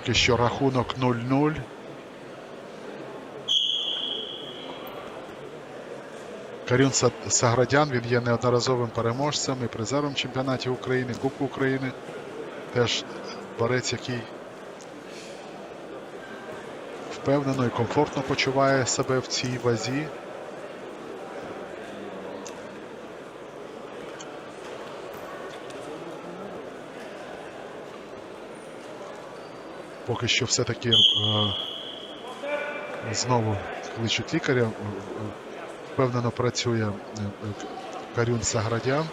Поки що рахунок 0-0. Карюн Саградян, він є неодноразовим переможцем і призером чемпіонатів України, Кубку України. Теж борець, який впевнено і комфортно почуває себе в цій вазі. Поки що все-таки е, знову кличуть лікаря. Е, е, Впевнено працює Карюн Саградян.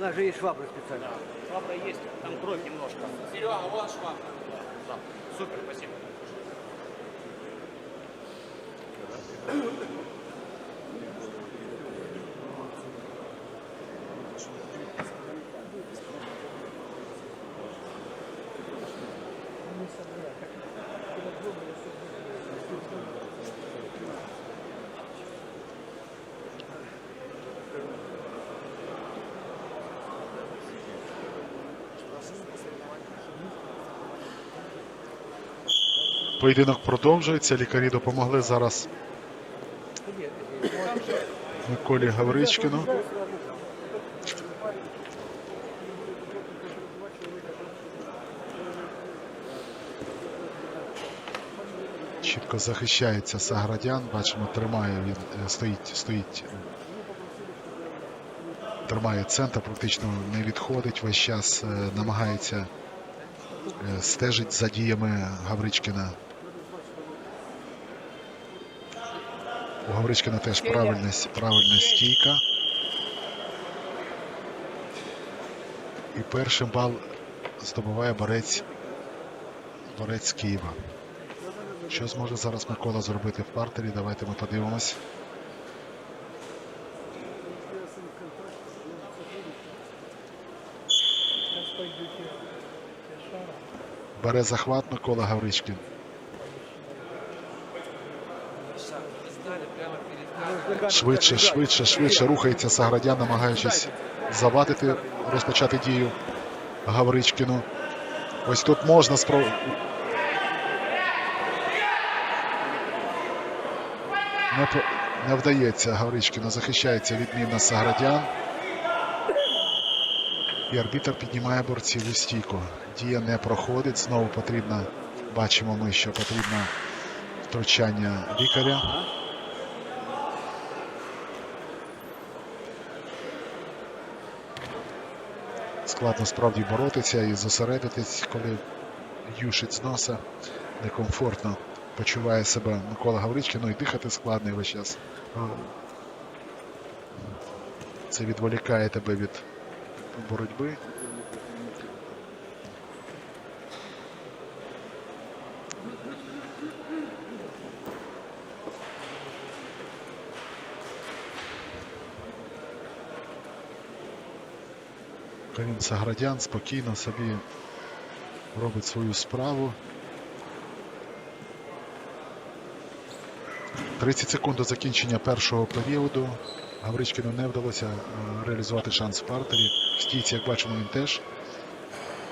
Она же есть швабра специально. Швабра есть, там кровь немножко. Серега, вон швабра. Да. Супер, спасибо. Поєдинок продовжується. Лікарі допомогли зараз Миколі Гавричкіну. Чітко захищається Саградян. Бачимо, тримає він, е, стоїть, стоїть. Тримає центр, практично не відходить. Весь час е, намагається е, стежить за діями Гавричкіна. У Гавричкина теж правильна, правильна стійка. І першим бал здобуває борець, борець з Києва. Що зможе зараз Микола зробити в партері? Давайте ми подивимось. Бере захват Микола Гавричкін. Швидше, швидше, швидше рухається Саградян, намагаючись завадити, розпочати дію Гавричкіну. Ось тут можна спро... Не, не вдається Гавричкіну, захищається відмінно Саградян. І арбітр піднімає борців у стійку. Дія не проходить. Знову потрібно, бачимо ми, що потрібно втручання лікаря. Складно справді боротися і зосередитись, коли юшить з носа. Некомфортно почуває себе Микола Гавричкін, ну і дихати складно весь час. Це відволікає тебе від боротьби. Карін Саградян спокійно собі робить свою справу. 30 секунд до закінчення першого періоду. Гавричкину не вдалося е, реалізувати шанс в партері. Стійці, як бачимо, він теж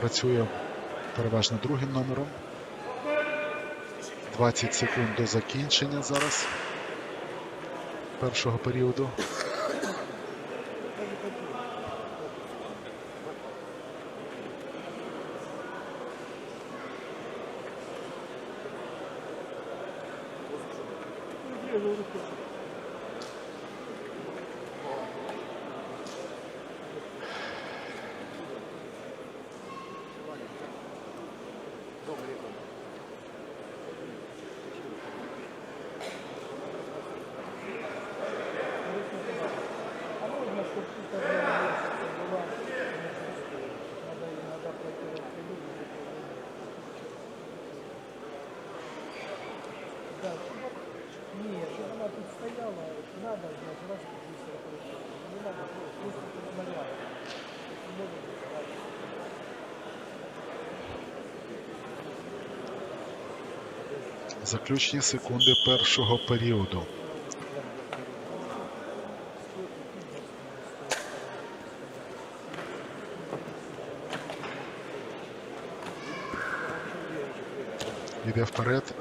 працює переважно другим номером. 20 секунд до закінчення зараз першого періоду. Нет, чтобы она тут стояла, надо, значит, раз быстро пройти. Не надо, просто наряд. Может быть, да. Заключні секунди першого періоду. Іде вперед.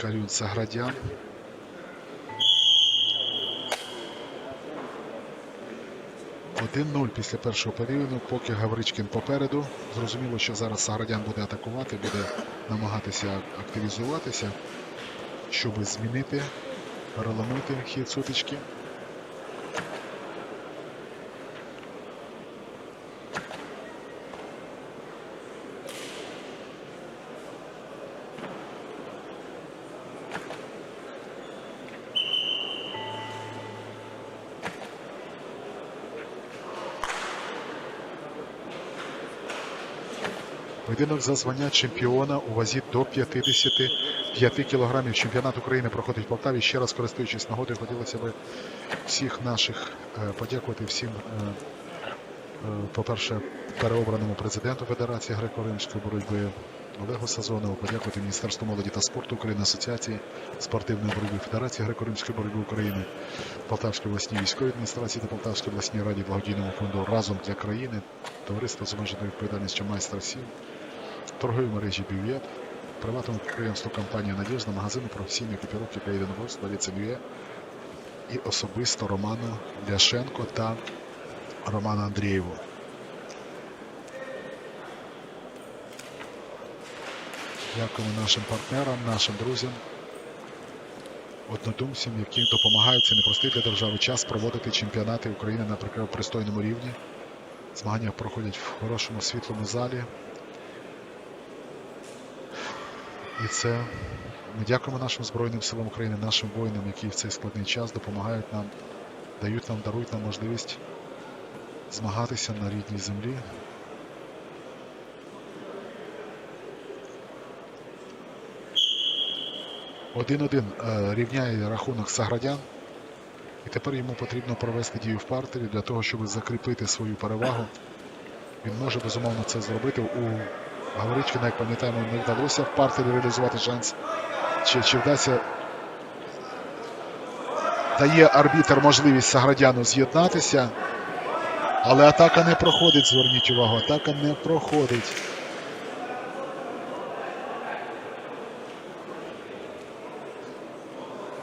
Карюн Саградян. Один 0 після першого періоду, поки Гавричкін попереду. Зрозуміло, що зараз Саградян буде атакувати, буде намагатися активізуватися, щоб змінити, переламити хід сутички. Поєдинок за звання чемпіона у вазі до 55 кілограмів. Чемпіонат України проходить в Полтаві. Ще раз користуючись нагодою, хотілося б всіх наших е, подякувати всім, е, е, по-перше, переобраному президенту Федерації греко-римської боротьби Олегу Сазонову, подякувати Міністерству молоді та спорту України, Асоціації спортивної боротьби Федерації греко-римської боротьби України, Полтавській обласній військовій адміністрації та Полтавській обласній раді благодійному фонду разом для країни, товариство з обмеженою відповідальністю майстер сіл, торгові мережі Бюєт, приватному підприємству компанія Надіжна, магазину професійної екіпіровки для єдиноборств Ларіця Бює і особисто Роману Ляшенко та Роману Андрієву. Дякуємо нашим партнерам, нашим друзям, однодумцям, які допомагають цей непростий для держави час проводити чемпіонати України на пристойному рівні. Змагання проходять в хорошому світлому залі. І це ми дякуємо нашим Збройним силам України, нашим воїнам, які в цей складний час допомагають нам, дають нам, дарують нам можливість змагатися на рідній землі. Один-один е, рівняє рахунок Саградян. І тепер йому потрібно провести дію в партері для того, щоб закріпити свою перевагу. Він може безумовно це зробити. У Гавричкіна, як пам'ятаємо, не вдалося в партері реалізувати шанс. Чи, чи вдасться дає арбітер можливість Саградяну з'єднатися. Але атака не проходить, зверніть увагу, атака не проходить.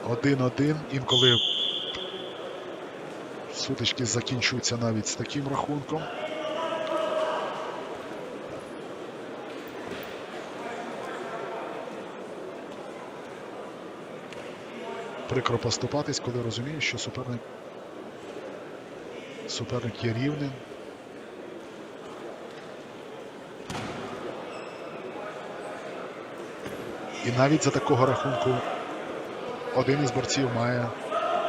Один-один. Інколи сутички закінчуються навіть з таким рахунком. Прикро поступатись, коли розумієш, що суперник, суперник є рівним. І навіть за такого рахунку один із борців має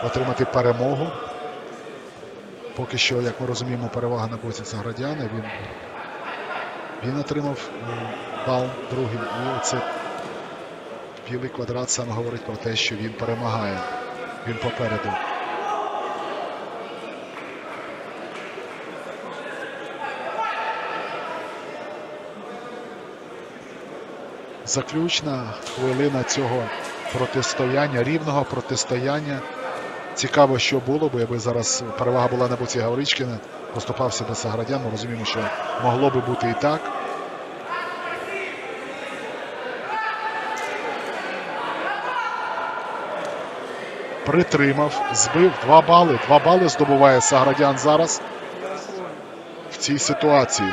отримати перемогу. Поки що, як ми розуміємо, перевага на боці Саградяна. Він, він отримав е, бал другим. І це білий квадрат саме говорить про те, що він перемагає. Він попереду. Заключна хвилина цього протистояння, рівного протистояння. Цікаво, що було б, якби зараз перевага була на боці Гавричкіна, поступався до Саградян. Ми розуміємо, що могло би бути і так. Притримав, збив два бали. Два бали здобуває Саградян зараз в цій ситуації.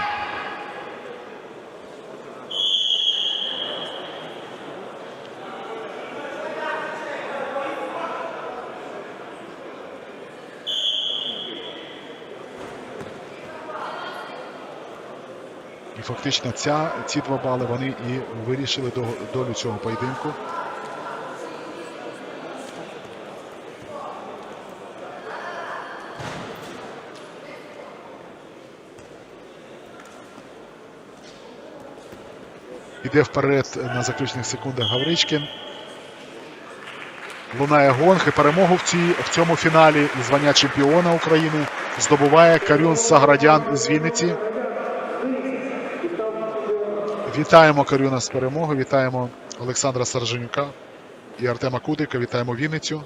І фактично ця, ці два бали вони і вирішили до- долю цього поєдинку. Іде вперед на заключних секундах Гавричкін. Лунає гонг і перемогу в, цій, в цьому фіналі і звання чемпіона України здобуває Карюн Саградян із Вінниці. Вітаємо Карюна з перемогою, вітаємо Олександра Сарженюка і Артема Кудика, вітаємо Вінницю.